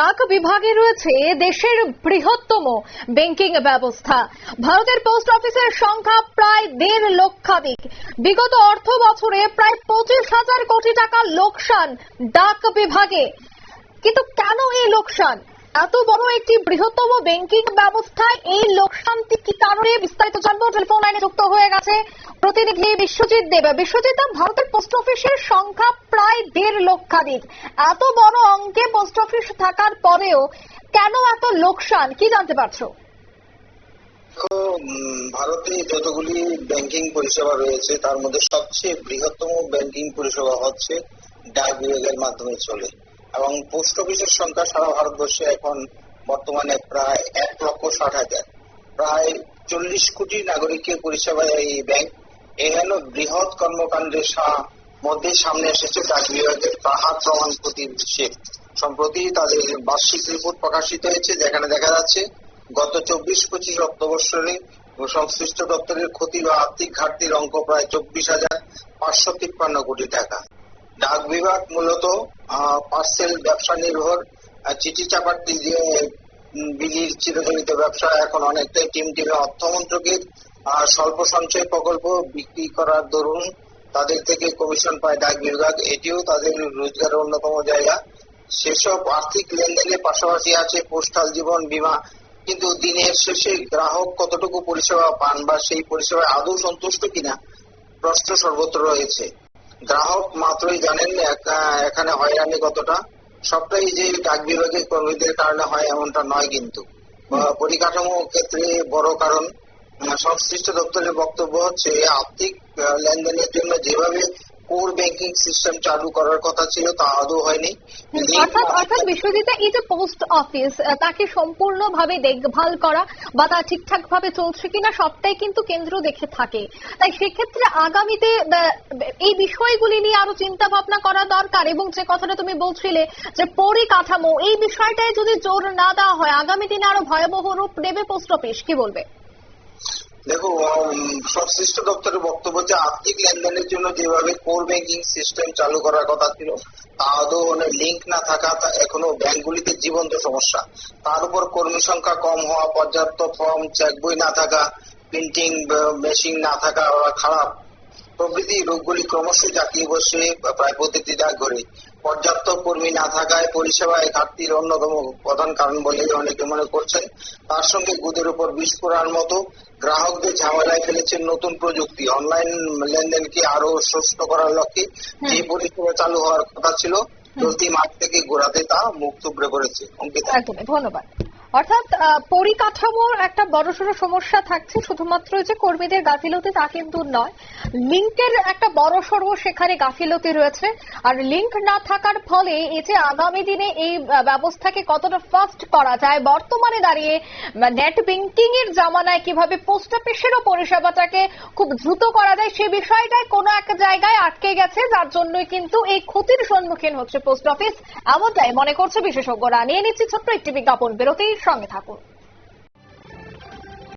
ডাক বিভাগে রয়েছে দেশের বৃহত্তম ব্যাংকিং ব্যবস্থা। ভারতের পোস্ট অফিসের সংখ্যা প্রায় দেড় লক্ষাধিক। বিগত অর্থ বছরে প্রায় পঁচিশ হাজার কোটি টাকা লোকসান ডাক বিভাগে। কিন্তু কেন এই লোকসান? এত বড় একটি বৃহত্তম ব্যাংকিং ব্যবস্থায় এই লোকসানটি কি কারণে? বিস্তারিত জানব। টেলিফোন লাইনে যুক্ত হয়ে গেছে প্রতিনিধি বিশ্বজিৎ দেব। বিশ্বজিৎ ভারতের পোস্ট অফিসের সংখ্যা প্রায় দেড় লক্ষাধিক এত বড় অঙ্কে পোস্ট অফিস থাকার পরেও কেন এত লোকসান? কি জানতে পারছ? ভারতে যতগুলি ব্যাংকিং পরিষেবা রয়েছে, তার মধ্যে সবচেয়ে বৃহত্তম ব্যাংকিং পরিষেবা হচ্ছে ডাক বিভাগের মাধ্যমে চলে। এবং পোস্ট অফিসের সংখ্যা সারা ভারতবর্ষে এখন বর্তমানে প্রায় এক লক্ষ ষাট হাজার। প্রায় চল্লিশ কোটি নাগরিকের পরিষেবা এই ব্যাংক এখানে বৃহৎ কর্মকাণ্ডের মধ্যে সামনে এসেছে ডাক বিভাগের তাহার প্রমাণ প্রতিবেশীর সম্প্রতি তাদের বার্ষিক রিপোর্ট প্রকাশিত হয়েছে যেখানে দেখা যাচ্ছে গত চব্বিশ পঁচিশ অর্থবৎসরে সংশ্লিষ্ট দপ্তরের ক্ষতি বা আর্থিক ঘাটতির অঙ্ক প্রায় চব্বিশ হাজার পাঁচশো তিপ্পান্ন কোটি টাকা। ডাক বিভাগ মূলত পার্সেল ব্যবসা নির্ভর চিঠি চাপাটি যে উম, বিলির চিরচলিত ব্যবসা এখন অনেকটাই টিম টিমে অর্থমন্ত্রকের স্বল্প সঞ্চয় প্রকল্প বিক্রি করার দরুন তাদের থেকে কমিশন পায় ডাক বিভাগ। এটিও তাদের রোজগারের অন্যতম জায়গা। সেসব আর্থিক লেনদেনের পাশাপাশি আছে পোস্টাল জীবন বীমা। কিন্তু দিনের শেষে গ্রাহক কতটুকু পরিষেবা পান বা সেই পরিষেবায় আদৌ সন্তুষ্ট কিনা প্রশ্ন সর্বত্র রয়েছে। গ্রাহক মাত্রই জানেন এখানে হয়রানি কতটা। সবটাই যে ডাক বিভাগের কর্মীদের কারণে হয় এমনটা নয় কিন্তু। পরিকাঠামো ক্ষেত্রে বড় কারণ। সংশ্লিষ্ট দপ্তরের বক্তব্য হচ্ছে আর্থিক লেনদেনের জন্য যেভাবে কোর ব্যাংকিং সিস্টেম চালু করার কথা ছিল, তা আদৌ হয়নি। অর্থাৎ অর্থাৎ বিশ্বজিৎ এই যে পোস্ট অফিস তাকে সম্পূর্ণভাবে দেখভাল করা বা তা ঠিকঠাক ভাবে চলছে কিনা, সবটাই কিন্তু কেন্দ্র দেখে থাকে। তাই সেক্ষেত্রে আগামীতে এই বিষয়গুলি নিয়ে আরও চিন্তা ভাবনা করা দরকার। এবং যে কথাটা তুমি বলছিলে যে পরিকাঠামো, এই বিষয়টায় যদি জোর না দেওয়া হয়, আগামী দিনে আরও ভয়াবহ রূপ নেবে পোস্ট অফিস কি বলবে? দেখো সংশ্লিষ্ট দপ্তরের বক্তব্য যে আর্থিক লেনদেনের জন্য যেভাবে কোর ব্যাংকিং সিস্টেম চালু করার কথা ছিল তা আদৌ লিঙ্ক না থাকা এখনও ব্যাংকগুলিতে জীবন্ত সমস্যা। তার উপর কর্মী সংখ্যা কম হওয়া, পর্যাপ্ত ফর্ম চেক বই না থাকা প্রিন্টিং মেশিন না থাকা খারাপ। প্রভৃতি রোগগুলি ক্রমশ জাতীয় বসে প্রায় প্রতিটি ডাকঘরে পর্যাপ্ত কর্মী না থাকায় পরিষেবায় ঘাটতির অন্যতম প্রধান কারণ বলে অনেকে মনে করছেন। তার সঙ্গে গুদের উপর বিষ পড়ার মতো গ্রাহকদের ঝামেলায় ফেলেছে নতুন প্রযুক্তি। অনলাইন লেনদেনকে আরও সুস্থ করার লক্ষ্যে? যে পরিষেবা চালু হওয়ার কথা ছিল চলতি মাস থেকে গোড়াতে তা মুখ থুবড়ে করেছে অঙ্কিতা। ধন্যবাদ। অর্থাৎ পরিকাঠামোর একটা বড়সড় সমস্যা থাকছে, শুধুমাত্র যে কর্মীদের গাফিলতি তা কিন্তু নয়, লিঙ্কের একটা বড়সড় সেখানে গাফিলতি রয়েছে, আর লিঙ্ক না থাকার ফলে এই যে আগামী দিনে এই ব্যবস্থাকে কতটা ফাস্ট করা যায়, বর্তমানে দাঁড়িয়ে নেট ব্যাংকিং এর জামানায় কীভাবে পোস্ট অফিসেরও পরিষেবাটাকে খুব দ্রুত করা যায়, সে বিষয়টাই কোনো এক জায়গায় আটকে গেছে, যার জন্যই কিন্তু এই ক্ষতির সম্মুখীন হচ্ছে পোস্ট অফিস, এমনটাই মনে করছে বিশেষজ্ঞরা। নিয়ে নিচ্ছি ছোট্ট একটি বিজ্ঞাপন, বিরতির সঙ্গে থাকুন